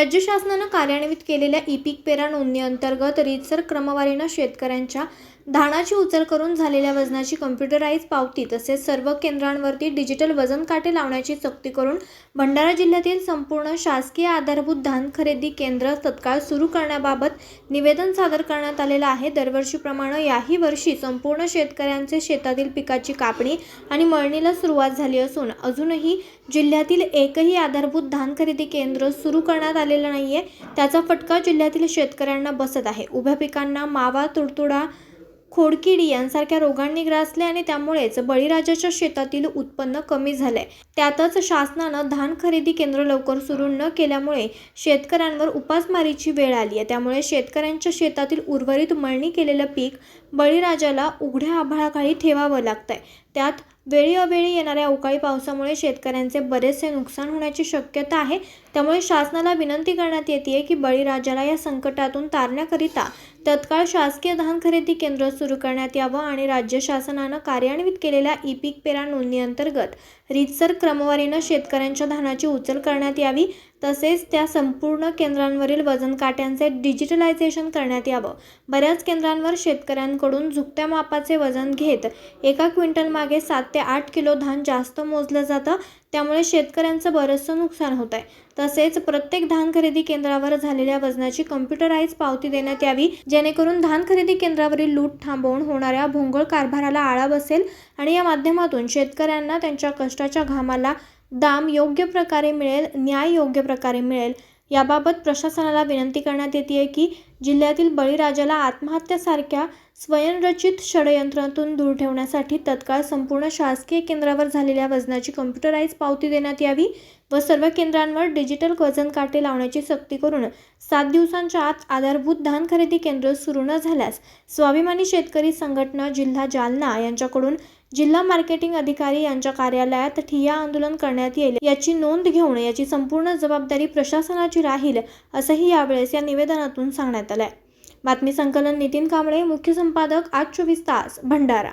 राज्य शासनानं कार्यान्वित केलेल्या ई पीक पेरा नोंदणी अंतर्गत रीतसर क्रमवारीनं शेतकऱ्यांच्या धानाची उचल करून झालेल्या वजनाची कम्प्युटराईज पावती तसेच सर्व केंद्रांवरती डिजिटल वजन काटे लावण्याची सक्ती करून भंडारा जिल्ह्यातील संपूर्ण शासकीय आधारभूत धान खरेदी केंद्र तत्काळ सुरू करण्याबाबत निवेदन सादर करण्यात आलेलं आहे. दरवर्षीप्रमाणे याही वर्षी संपूर्ण शेतकऱ्यांचे शेतातील पिकाची कापणी आणि मळणीला सुरुवात झाली असून अजूनही जिल्ह्यातील एकही आधारभूत धान खरेदी केंद्र सुरू करण्यात आले आलेला नाही आहे त्याचा फटका जिल्ह्यातील शेतकऱ्यांना बसत आहे. उभ्या पिकांना मावा तुडतुडा खोडकिडी यांसारख्या रोगांनी ग्रासले आणि त्यामुळेच बळीराजाच्या शेतातील उत्पन्न कमी झालंय. त्यातच शासनानं धान खरेदी केंद्र लवकर सुरू न केल्यामुळे शेतकऱ्यांवर उपासमारीची वेळ आली आहे. त्यामुळे शेतकऱ्यांच्या शेतातील उर्वरित मळणी केलेलं पीक बळीराजाला उघड्या आभाळाखाली ठेवावं लागतंय. त्यात वेळी अवेळी येणाऱ्या अवकाळी पावसामुळे शेतकऱ्यांचे बरेचसे नुकसान होण्याची शक्यता आहे. त्यामुळे शासनाला विनंती करण्यात येते की बळीराजाला या संकटातून तारण्याकरिता तत्काळ शासकीय धान खरेदी केंद्र सुरू करण्यात यावं आणि राज्य शासनानं कार्यान्वित केलेल्या ई पीक पेरा नोंदणी अंतर्गत रीतसर क्रमवारीनं शेतकऱ्यांच्या धानाची उचल करण्यात यावी तसेच त्या संपूर्ण केंद्रांवरील वजन काट्यांचे डिजिटलायझेशन करण्यात यावं. बऱ्याच केंद्रांवर शेतकऱ्यांकडून झुकत्या मापाचे वजन घेत एका क्विंटल मागे सात ते आठ किलो धान जास्त मोजलं जातं. त्यामुळे शेतकऱ्यांचं बरंचसं नुकसान होत आहे. तसेच प्रत्येक धान खरेदी केंद्रावर झालेल्या वजनाची कम्प्युटराईज पावती देण्यात यावी जेणेकरून धान खरेदी केंद्रावरील लूट थांबवून होणाऱ्या भोंगळ कारभाराला आळा बसेल आणि या माध्यमातून शेतकऱ्यांना त्यांच्या कष्टाच्या घामाला दाम योग्य प्रकारे मिळेल न्याय योग्य प्रकारे मिळेल. याबाबत प्रशासनाला विनंती करण्यात येते आहे की जिल्ह्यातील बळीराजाला आत्महत्यासारख्या स्वयंरचित षडयंत्रातून दूर ठेवण्यासाठी तत्काळ संपूर्ण शासकीय केंद्रावर झालेल्या वजनाची कम्प्युटराईज पावती देण्यात यावी व सर्व केंद्रांवर डिजिटल वजन काटे लावण्याची सक्ती करून सात दिवसांच्या आत आधारभूत धान खरेदी केंद्र सुरू न झाल्यास स्वाभिमानी शेतकरी संघटना जिल्हा जालना यांच्याकडून जिल्हा मार्केटिंग अधिकारी यांच्या कार्यालयात ठिय्या आंदोलन करण्यात येईल याची नोंद घेऊन याची संपूर्ण जबाबदारी प्रशासनाची राहील असंही यावेळेस या निवेदनातून सांगण्यात आलंय. बातमी संकलन नितीन कांबळे मुख्य संपादक आज चोवीस तास भंडारा.